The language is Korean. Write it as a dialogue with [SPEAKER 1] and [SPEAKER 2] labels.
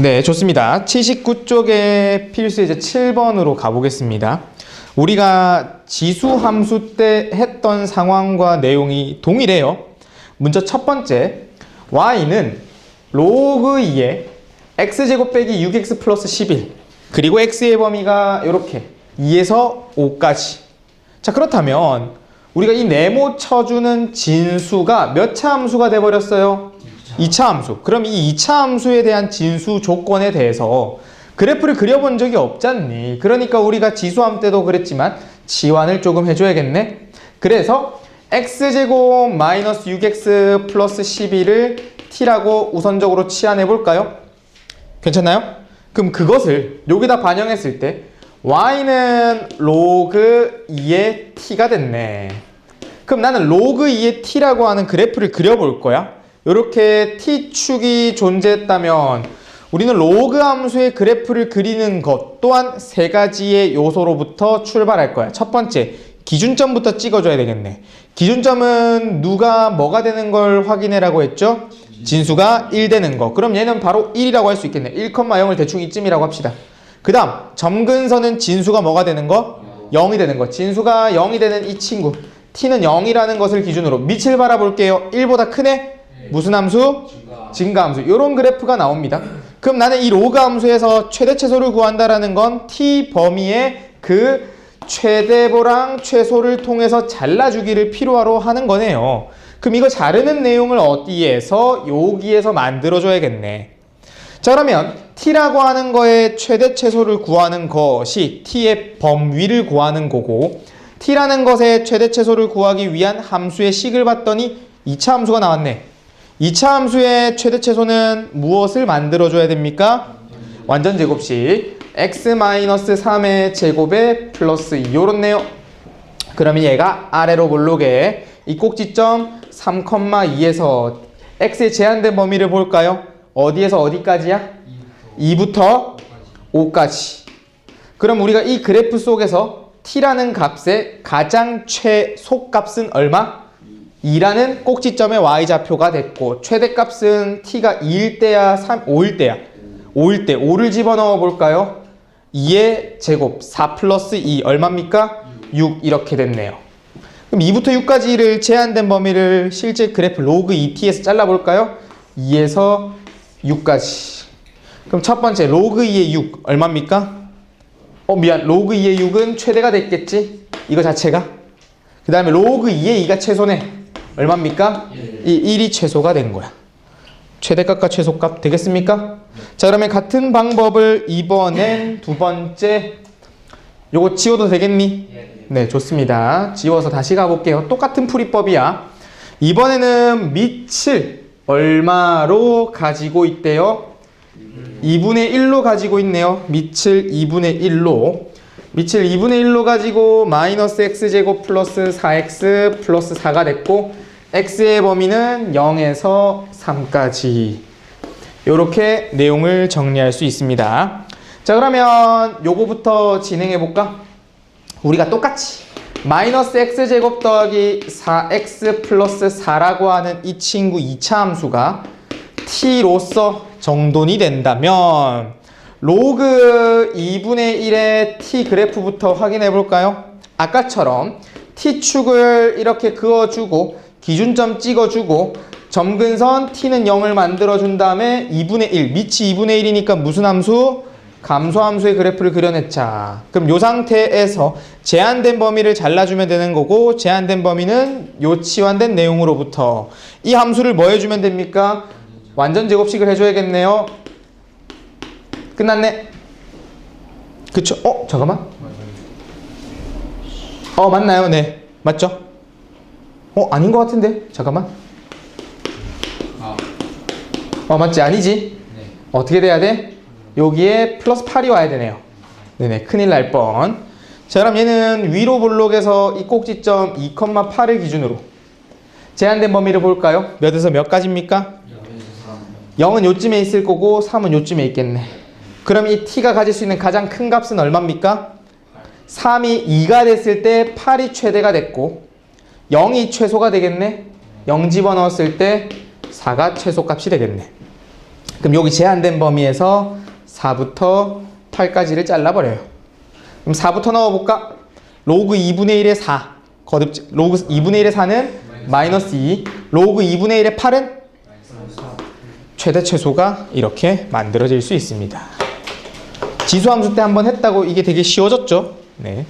[SPEAKER 1] 네, 좋습니다. 79쪽에 필수 이제 7번으로 가보겠습니다. 우리가 지수 함수 때 했던 상황과 내용이 동일해요. 먼저 첫 번째, y는 로그 2의 x제곱 빼기 6x 플러스 11 그리고 x의 범위가 이렇게 2에서 5까지 자 그렇다면 우리가 이 네모 쳐주는 진수가 몇 차 함수가 돼버렸어요? 2차 함수. 그럼 이 2차 함수에 대한 진수 조건에 대해서 그래프를 그려본 적이 없잖니. 그러니까 우리가 지수함 때도 그랬지만 지환을 조금 해줘야겠네. 그래서 x제곱 마이너스 6x 플러스 11을 t라고 우선적으로 치환해 볼까요? 괜찮나요? 그럼 그것을 여기다 반영했을 때 y는 로그 2의 t가 됐네. 그럼 나는 로그 2의 t라고 하는 그래프를 그려볼 거야. 이렇게 t축이 존재했다면 우리는 로그 함수의 그래프를 그리는 것 또한 세 가지의 요소로부터 출발할 거야. 첫 번째, 기준점부터 찍어줘야 되겠네. 기준점은 누가 뭐가 되는 걸 확인해라고 했죠? 진수가 1 되는 거. 그럼 얘는 바로 1이라고 할 수 있겠네. 1,0을 대충 이쯤이라고 합시다. 그 다음, 점근선은 진수가 뭐가 되는 거? 0이 되는 거. 진수가 0이 되는 이 친구. t는 0이라는 것을 기준으로 밑을 바라볼게요. 1보다 크네? 무슨 함수? 증가 함수. 이런 그래프가 나옵니다. 그럼 나는 이 로그 함수에서 최대 최소를 구한다라는 건 t 범위의 그 최대보랑 최소를 통해서 잘라주기를 필요하로 하는 거네요. 그럼 이거 자르는 내용을 어디에서 여기에서 만들어줘야겠네. 자 그러면 t라고 하는 거의 최대 최소를 구하는 것이 t의 범위를 구하는 거고 t라는 것의 최대 최소를 구하기 위한 함수의 식을 봤더니 2차 함수가 나왔네. 2차 함수의 최대 최소는 무엇을 만들어줘야 됩니까? 완전 제곱식 x-3의 제곱에 플러스 2 요렇네요. 그러면 얘가 아래로 볼록에 이 꼭지점 3,2에서 x의 제한된 범위를 볼까요? 어디에서 어디까지야? 2부터 5까지. 그럼 우리가 이 그래프 속에서 t라는 값의 가장 최소값은 얼마? 2라는 꼭지점의 y좌표가 됐고 최대값은 t가 2일 때야 3, 5일 때야 5일 때 5를 집어넣어 볼까요? 2의 제곱 4 플러스 2 얼마입니까? 6 이렇게 됐네요 그럼 2부터 6까지를 제한된 범위를 실제 그래프 로그 2t에서 잘라볼까요? 2에서 6까지 그럼 첫 번째 로그 2의 6 얼마입니까? 어 미안 로그 2의 6은 최대가 됐겠지? 이거 자체가 그 다음에 로그 2의 2가 최소네 얼마입니까? 이 1이 최소가 된 거야. 최대값과 최소값 되겠습니까? 자 그러면 같은 방법을 이번엔 두 번째 요거 지워도 되겠니? 네 좋습니다. 지워서 다시 가볼게요. 똑같은 풀이법이야. 이번에는 밑을 얼마로 가지고 있대요? 2분의 1로 가지고 있네요. 밑을 2분의 1로 밑을 2분의 1로 가지고 마이너스 x제곱 플러스 4x 플러스 4가 됐고 x의 범위는 0에서 3까지 이렇게 내용을 정리할 수 있습니다. 자 그러면 요거부터 진행해 볼까? 우리가 똑같이 마이너스 x제곱 더하기 4x 플러스 4라고 하는 이 친구 2차 함수가 t로서 정돈이 된다면 로그 2분의 1의 t 그래프부터 확인해 볼까요? 아까처럼 t축을 이렇게 그어주고 기준점 찍어주고 점근선 t는 0을 만들어준 다음에 2분의 1, 밑이 2분의 1이니까 무슨 함수? 감소함수의 그래프를 그려냈자. 그럼 이 상태에서 제한된 범위를 잘라주면 되는 거고 제한된 범위는 요 치환된 내용으로부터 이 함수를 뭐 해주면 됩니까? 완전 제곱식을 해줘야겠네요. 끝났네. 그쵸? 어? 잠깐만. 어, 맞나요? 네. 맞죠? 어, 아닌 것 같은데? 잠깐만.
[SPEAKER 2] 아,
[SPEAKER 1] 어, 맞지? 아니지?
[SPEAKER 2] 네.
[SPEAKER 1] 어떻게 돼야 돼? 여기에 플러스 8이 와야 되네요. 네네, 큰일 날 뻔. 자, 그럼 얘는 위로 볼록에서 이 꼭지점 2,8을 기준으로 제한된 범위를 볼까요? 몇에서 몇 가지입니까? 0은 요쯤에 있을 거고 3은 요쯤에 있겠네. 그럼 이 t가 가질 수 있는 가장 큰 값은 얼마입니까? 3이 2가 됐을 때 8이 최대가 됐고 0이 최소가 되겠네. 0 집어넣었을 때 4가 최소값이 되겠네. 그럼 여기 제한된 범위에서 4부터 8까지를 잘라버려요. 그럼 4부터 넣어볼까? 로그 2분의 1의 4. 거듭, 로그 2분의 1의 4는 마이너스 2. 로그 2분의 1의 8은 최대 최소가 이렇게 만들어질 수 있습니다. 지수함수 때 한번 했다고 이게 되게 쉬워졌죠? 네.